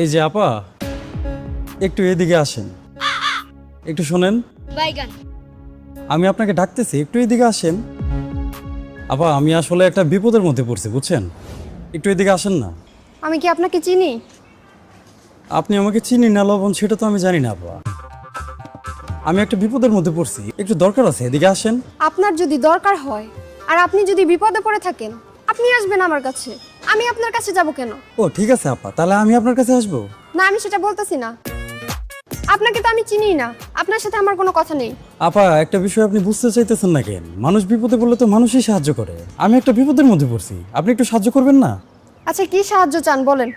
এই যে আপা একটু এদিকে আসেন। একটু শোনেন। বাইগান আমি আপনাকে ডাকতেছি একটু এদিকে আসেন। আপা আমি আসলে একটা বিপদের মধ্যে পড়ছি বুঝছেন? একটু এদিকে আসেন না। আমি কি আপনাকে চিনি? আপনি আমাকে চিনি না লবণ সেটা তো আমি জানি না আপা। আমি একটা বিপদের মধ্যে পড়ছি একটু দরকার আছে এদিকে আসেন। আপনার যদি দরকার হয় আর আপনি যদি বিপদে পড়ে থাকেন আপনি আসবেন আমার কাছে। আমি আপনার কাছে যাব কেন? ও ঠিক আছে আপা তাহলে আমি আপনার কাছে আসব? না আমি সেটা বলতেছি না। আপনাকে তো আমি চিনিই না। আপনার সাথে আমার কোনো কথা নেই। আপা একটা বিষয় আপনি বুঝতে চাইতেছেন না কেন? মানুষ বিপদে পড়লে তো মানুষই সাহায্য করে। আমি একটা বিপদের মধ্যে পড়ছি। আপনি একটু সাহায্য করবেন না? আচ্ছা কি সাহায্য চান বলেন।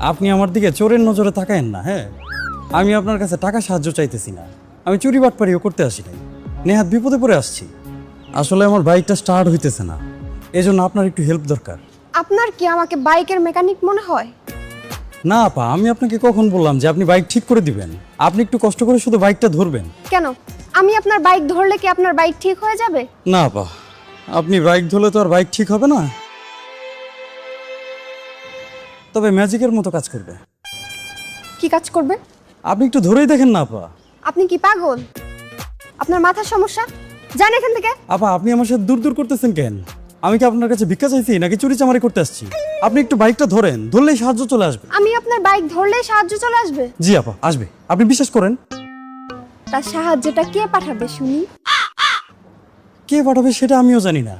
আপনি আমার দিকে চোরের নজরে তাকায়েন না হ্যাঁ? আমি আপনার কাছে টাকা সাহায্য চাইতেছি না। আমি চুরি বাটপাড়িও করতে আসি নাই। নেহাত বিপদে পড়ে আসছি। আসলে আমার বাইকটা স্টার্ট হইতেছে না। এজন্য আপনার একটু হেল্প দরকার। আপনার কি আমাকে বাইকের মেকানিক মনে হয়? না আপা আমি আপনাকে কখন বললাম যে আপনি বাইক ঠিক করে দিবেন? আপনি একটু কষ্ট করে শুধু বাইকটা ধরবেন। কেন? আমি আপনার বাইক ধরলে কি আপনার বাইক ঠিক হয়ে যাবে? না আপা আপনি বাইক ধরলে তো আর বাইক ঠিক হবে না। তবে ম্যাজিকের মতো কাজ করবে। কি কাজ করবে? আপনি একটু ধরেই দেখেন না আপা। আপনি কি পাগল? আপনার মাথার সমস্যা? যান এখান থেকে। আপা আপনি আমার সাথে দূর দূর করতেছেন কেন? আমি কি আপনার কাছে ভিক্ষা চাইছি নাকি চুরি চামারি করতে আসছি? আপনি একটু বাইকটা ধরেন ধরলেই সাহায্য চলে আসবে। আমি আপনার বাইক ধরলেই সাহায্য চলে আসবে? জি আপা আসবে। আপনি বিশ্বাস করেন? তার সাহায্যটা কে পাঠাবে শুনি? কে পাঠাবে সেটা আমিও জানি না।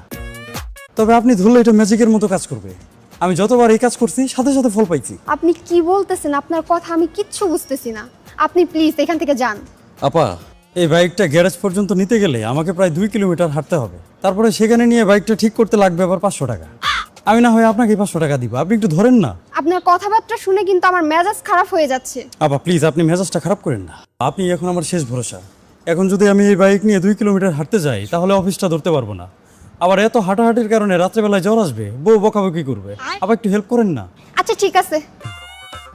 তবে আপনি ধরলে এটা ম্যাজিকের মতো কাজ করবে। আমি যতবার এই কাজ করছি সাথে সাথে ফল পাইছি। আপনি কি বলতেছেন? আপনার কথা আমি কিচ্ছু বুঝতেছি না। আপনি প্লিজ এখান থেকে যান। আপা এই বাইকটা গ্যারেজ পর্যন্ত নিতে গেলে আমাকে প্রায় দুই কিলোমিটার হাঁটতে হবে। তারপরে সেখানে নিয়ে বাইকটা ঠিক করতে লাগবে আবার পাঁচশো টাকা। আমি না হয় আপনাকে পাঁচশো টাকা দিব। আপনি একটু ধরেন না। আপনার কথাবার্তা শুনে কিন্তু আমার মেজাজ খারাপ হয়ে যাচ্ছে। আপা প্লিজ আপনি মেজাজটা খারাপ করেন না। আপনি এখন আমার শেষ ভরসা। এখন যদি আমি এই বাইক নিয়ে দুই কিলোমিটার হাঁটতে যাই তাহলে অফিসটা ধরতে পারব না। আবার এত হাঁটাহাঁটির কারণে রাত্রেবেলায় জ্বর আসবে বউ বকাবকি করবে। আবার একটু হেল্প করেন না। আচ্ছা ঠিক আছে।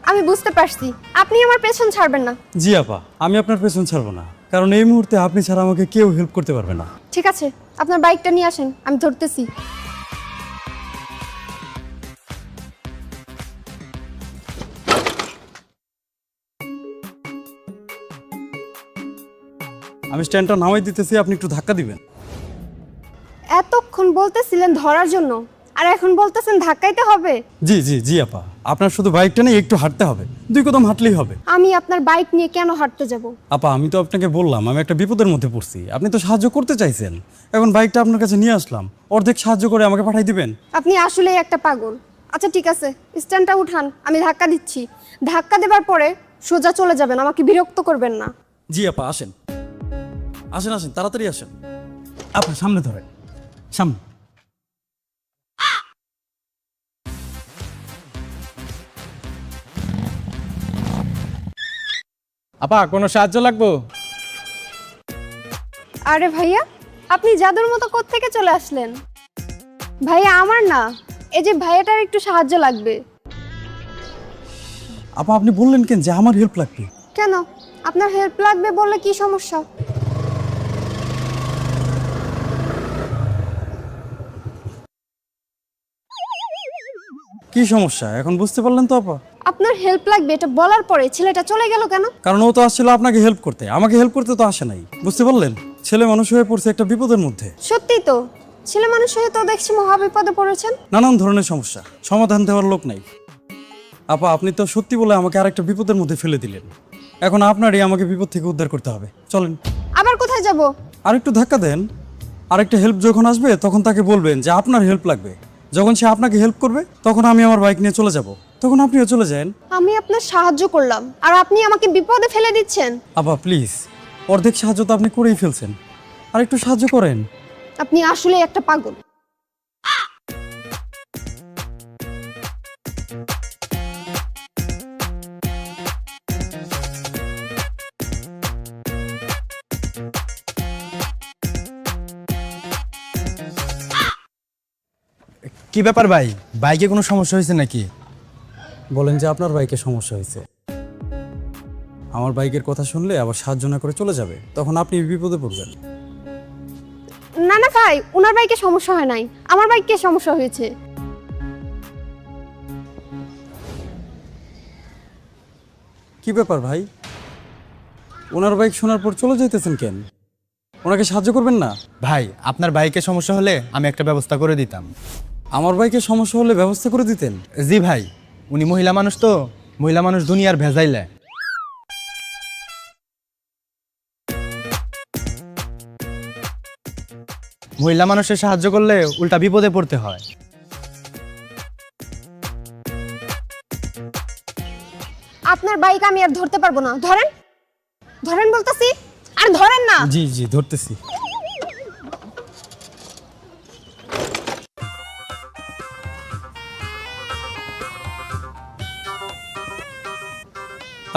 আমি বুঝতে পারছি। আপনি আমার পেছন ছাড়বেন না। জি আপা আমি আপনার পেছন ছাড়বো না। কারণ এই মুহূর্তে আপনি ছাড়া আমাকে কেউ হেল্প করতে পারবে না। ঠিক আছে আপনার বাইকটা নিয়ে আসেন আমি ধরতেছি। আমি স্ট্যান্ডটা নামাই দিতেছি আপনি একটু ধাক্কা দিবেন। এতক্ষণ বলতেছিলেন ধরার জন্য। আর এখন বলতেছেন ধাক্কাইতে হবে? জি জি জি আপা। আপনার শুধু বাইকটা নিয়ে একটু হাঁটতে হবে। দুই কদম হাঁটলেই হবে। আমি আপনার বাইক নিয়ে কেন হাঁটতে যাব? আপা আমি তো আপনাকে বললাম আমি একটা বিপদের মধ্যে পড়ছি। আপনি তো সাহায্য করতে চাইছেন। এখন বাইকটা আপনার কাছে নিয়ে আসলাম। অর্ধেক সাহায্য করে আমাকে পাঠাই দিবেন। আপনি আসলেই একটা পাগল। আচ্ছা ঠিক আছে স্ট্যান্ডটা উঠান আমি ধাক্কা দিচ্ছি। ধাক্কা দেবার পরে সোজা চলে যাবেন আমাকে বিরক্ত করবেন না। জি আপা আসেন। আসেন আসেন তাড়াতাড়ি আসেন। আপা সামনে ধরেন। সামনে। আপা কোনো সাহায্য লাগবো? আরে ভাইয়া আপনি জাদুর মতো কোত্থেকে চলে আসলেন? ভাইয়া আমার না এই যে ভাইয়াটার একটু সাহায্য লাগবে। আপা আপনি বললেন কেন যে আমার হেল্প লাগবে? কেন? আপনার হেল্প লাগবে বললে কি সমস্যা? কি সমস্যা? এখন বুঝতে পারলেন তো আপা? আপনার হেল্প লাগবে এটা বলার পরে ছেলেটা চলে গেল কেন? কারণ ও তো আসছিল আপনাকে হেল্প করতে। আমাকে হেল্প করতে তো আসে নাই। বুঝতে পারলেন? ছেলে মানুষ হয়ে পড়ছে একটা বিপদের মধ্যে। সত্যি তো। ছেলে মানুষ হয়ে তো দেখছি মহা বিপদে পড়েছেন। নানান ধরনের সমস্যা। সমাধান দেওয়ার লোক নাই। আপা আপনি তো সত্যি বলে আমাকে আরেকটা বিপদের মধ্যে ফেলে দিলেন। এখন আপনারই আমাকে বিপদ থেকে উদ্ধার করতে হবে। চলেন। আবার কোথায় যাব? আর একটু ধাক্কা দেন। আরেকটা হেল্প যখন আসবে তখন তাকে বলবেন যে আপনার হেল্প লাগবে। যখন সে আপনাকে হেল্প করবে তখন আমি আমার বাইক নিয়ে চলে যাব। তখন আপনিও চলে যান। আমি আপনার সাহায্য করলাম। আর আপনি আমাকে বিপদে ফেলে দিচ্ছেন। আবা প্লিজ অর্ধেক সাহায্য তো আপনি করেই ফেলছেন। আর একটু সাহায্য করেন। আপনি আসলে একটা পাগল। কি ব্যাপার ভাই? বাইকে কোনো সমস্যা হয়েছে নাকি? বলেন যে আপনার বাইকে সমস্যা হয়েছে। আমার বাইকের কথা শুনলে আবার সাহায্য না করে চলে যাবে। তখন আপনি বিপদে পড়বেন। না না ভাই ওনার বাইকে সমস্যা হয় নাই। আমার বাইকে সমস্যা হয়েছে। কি ব্যাপার ভাই? ওনার বাইক শোনার পর চলে যাইতেছেন কেন? ওনাকে সাহায্য করবেন না? ভাই আপনার বাইকের সমস্যা হলে আমি একটা ব্যবস্থা করে দিতাম। আমার বাইকের সমস্যা হলে ব্যবস্থা করে দিতেন। জি ভাই উনি মহিলা মানুষ তো মহিলা মানুষ দুনিয়ার ভেজাইলে। মহিলা মানুষের সাহায্য করলে উল্টা বিপদে পড়তে হয়। আপনার বাইক আমি আর ধরতে পারব না। ধরেন? ধরেন বলতেছি? আর ধরেন না! জি জি ধরতেছি।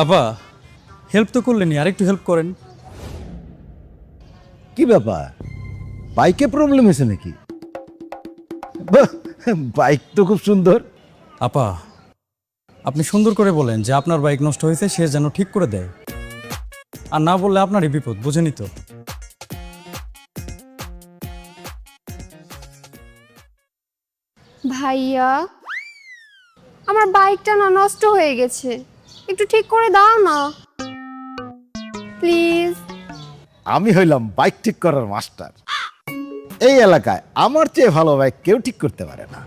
আপা হেল্প তো করলেনি আরেকটু হেল্প করেন। কি ব্যাপার? বাইকে প্রবলেম হয়েছে নাকি? বাহ, বাইক তো খুব সুন্দর। আপা আপনি সুন্দর করে বলেন যে আপনার বাইক নষ্ট হয়েছে সে যেন ঠিক করে দেয়। আর না বললে আপনারই বিপদ বুঝেনি তো ভাইয়া আমার বাইকটা না নষ্ট হয়ে গেছে। একটু ঠিক করে দাও না। প্লিজ আমি হইলাম বাইক ঠিক করার মাস্টার। এই এলাকায় আমার চেয়ে ভালো বাইক কেউ ঠিক করতে পারে না।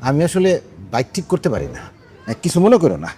আমি আসলে বাইক ঠিক করতে পারি না। কিছু মনে করো না।